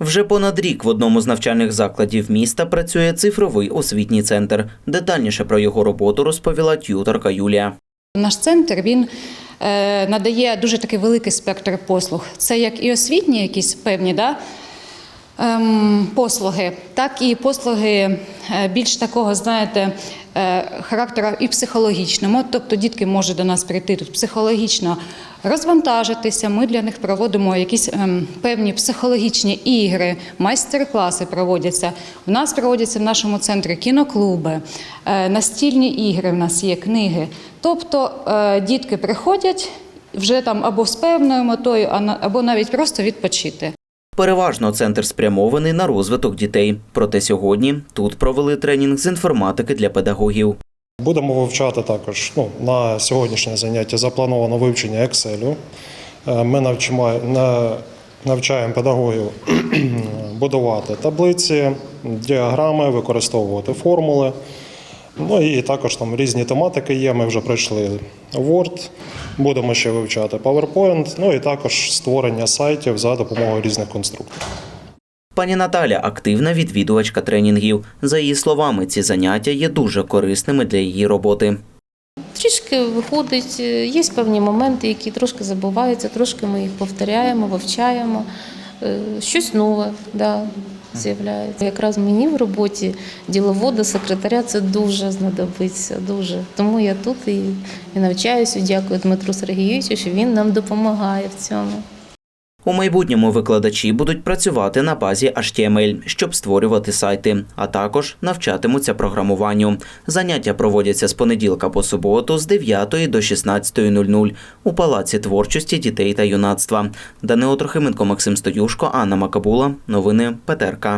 Вже понад рік в одному з навчальних закладів міста працює цифровий освітній центр. Детальніше про його роботу розповіла т'юторка Юлія. Наш центр він е, надає дуже такий великий спектр послуг. Це як і освітні якісь певні да, послуги, так і послуги е, більш такого, знаєте, е, характера і психологічного. Тобто дітки можуть до нас прийти тут психологічно розвантажитися. Ми для них проводимо якісь ем, певні психологічні ігри, майстер-класи проводяться. У нас проводяться в нашому центрі кіноклуби, е, настільні ігри. В нас є книги. Тобто дітки приходять вже там або з певною метою, або навіть просто відпочити. Переважно центр спрямований на розвиток дітей. Проте сьогодні тут провели тренінг з інформатики для педагогів. Будемо вивчати також ну, на сьогоднішнє заняття заплановано вивчення Excel. Е, Ми навчимо, навчаємо педагогів будувати таблиці, діаграми, використовувати формули. Ну і також там різні тематики є. Ми вже пройшли Word, будемо ще вивчати PowerPoint, ну і також створення сайтів за допомогою різних конструкторів. Пані Наталя активна відвідувачка тренінгів. За її словами, ці заняття є дуже корисними для її роботи. Трішки виходить, е, є певні моменти, які трошки забуваються, трошки ми їх повторяємо, вивчаємо. Е, Щось нове да, з'являється. Якраз мені в роботі діловода, секретаря це дуже знадобиться. Дуже. Тому я тут і, і навчаюся. Дякую Дмитру Сергійовичу, що він нам допомагає в цьому. У майбутньому викладачі будуть працювати на базі HTML, щоб створювати сайти, а також навчатимуться програмуванню. Заняття проводяться з понеділка по суботу з 9 до 16.00 у Палаці творчості дітей та юнацтва. Данило Трохименко, Максим Стоюшко, Анна Макабула. Новини ПТРК.